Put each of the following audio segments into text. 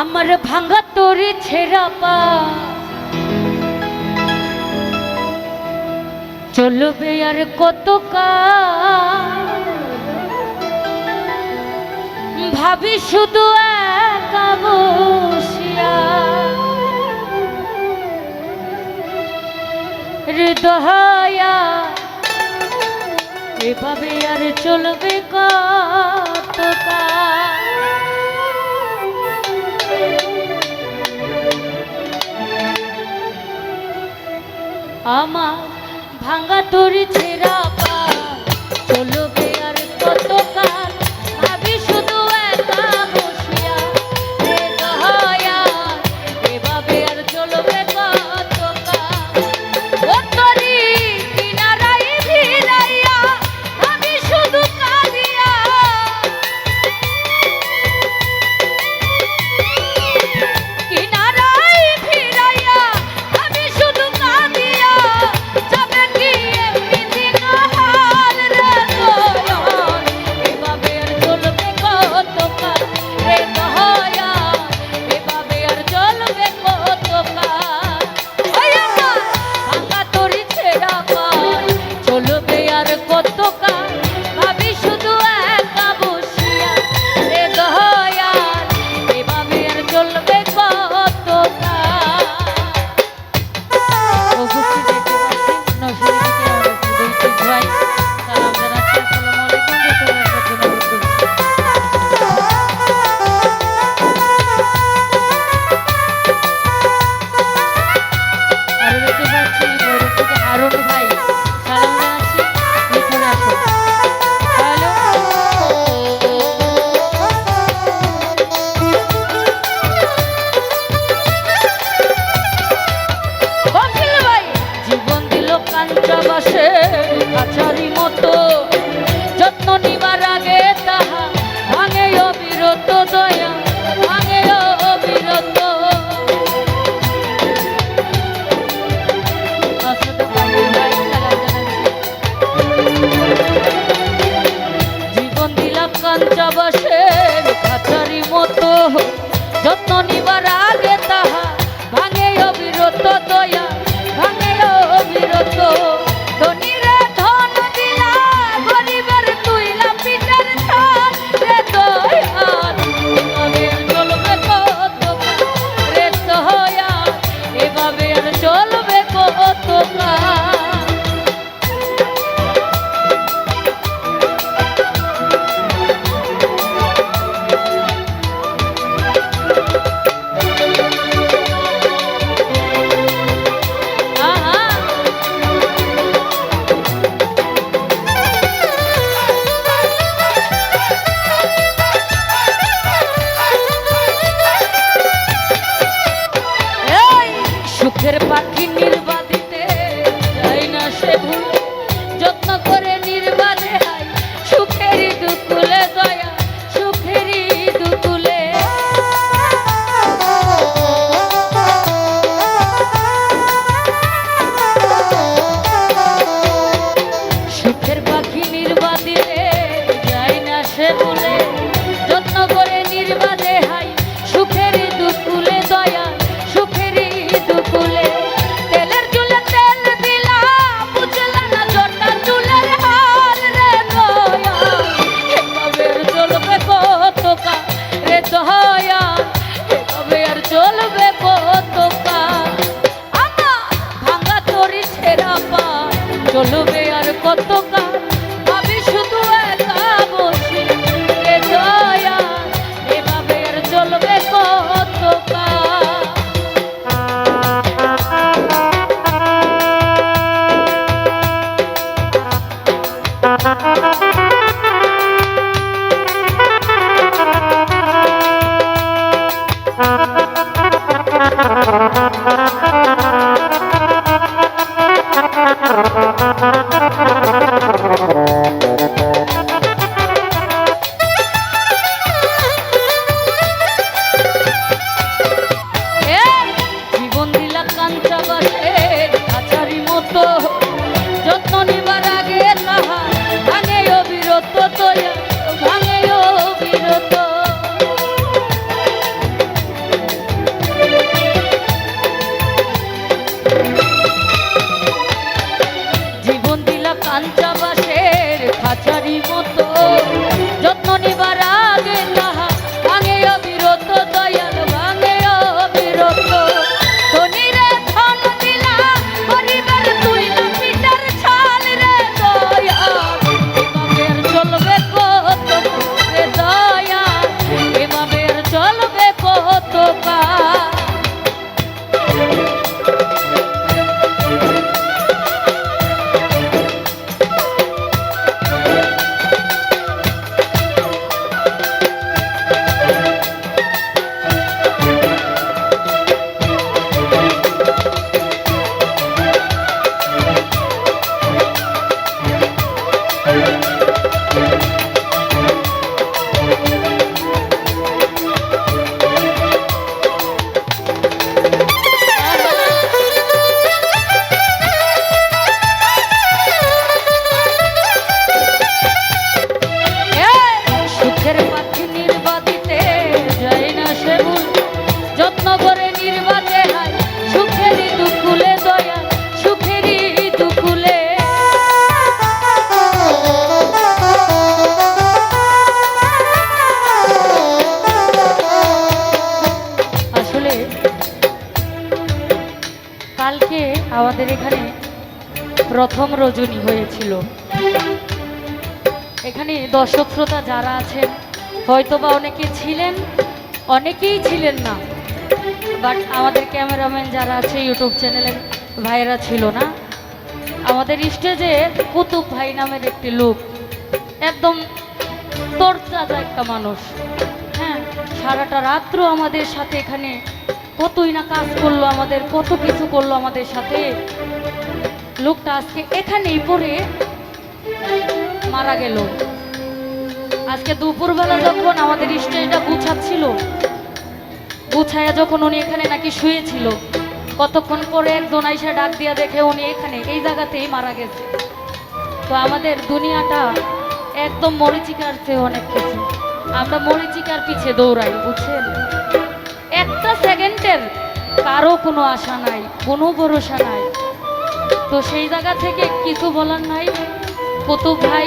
আমার ভাঙ্গা তোরে ছেড়া পা। চলবে আর কত ভাবি শুধু একা হৃদয়া এভাবে আর চলবে কত কা আমা সহায়া তবে আর চলবে কতকা আমার ভাঙা তরি ছেঁড়া পা চলবে আর কতকা আমি শুধু একা এখানে প্রথম রজনী হয়েছিল। এখানে দর্শক শ্রোতা যারা আছেন, হয়তোবা অনেকে ছিলেন, অনেকেই ছিলেন না বাট আমাদের ক্যামেরাম্যান যারা আছে, ইউটিউব চ্যানেলের ভাইয়েরা ছিল না। আমাদের স্টেজে কুতুব ভাই নামের একটি লোক, একদম তরতাজা একটা মানুষ। হ্যাঁ সারাটা রাত্র আমাদের সাথে এখানে কতই না কাজ করল আমাদের, কত কিছু করল আমাদের সাথে। লোকটা আজকে এখানেই পড়ে মারা গেল। আজকে দুপুরবেলা যখন আমাদের স্টেজটা গুছাচ্ছিল, গুছায়া যখন উনি এখানে নাকি শুয়েছিল, কতক্ষণ পরে একজন আইসা ডাক দিয়া দেখে উনি এখানে, এই জায়গাতেই মারা গেছে। তো আমাদের দুনিয়াটা একদম মরিচিকার চেয়ে অনেক কিছু আমরা মরিচিকার পিছে দৌড়াই, বুঝছেন? একটা সেকেন্ডের কারও কোনো আশা নাই, কোনো ভরসা নাই। তো সেই জায়গা থেকে কিছু বলার নাই। কুতুব ভাই,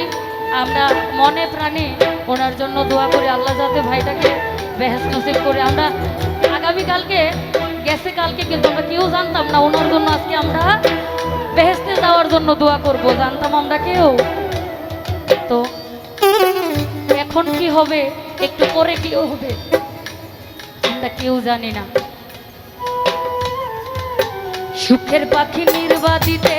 আমরা মনে প্রাণে ওনার জন্য দোয়া করি, আল্লাহ যাতে ভাইটাকে বেহেস নসিব করে। আমরা আগামীকালকে, গেছে কালকে, কিন্তু আমরা কেউ জানতাম না ওনার জন্য আজকে আমরা বেহেস্তে যাওয়ার জন্য দোয়া করব। জানতাম আমরা কেউ। তো এখন কি হবে? একটু পরে কি হবে। আমরা কেউ জানে না। সুখের পাখি নির্বাদিতে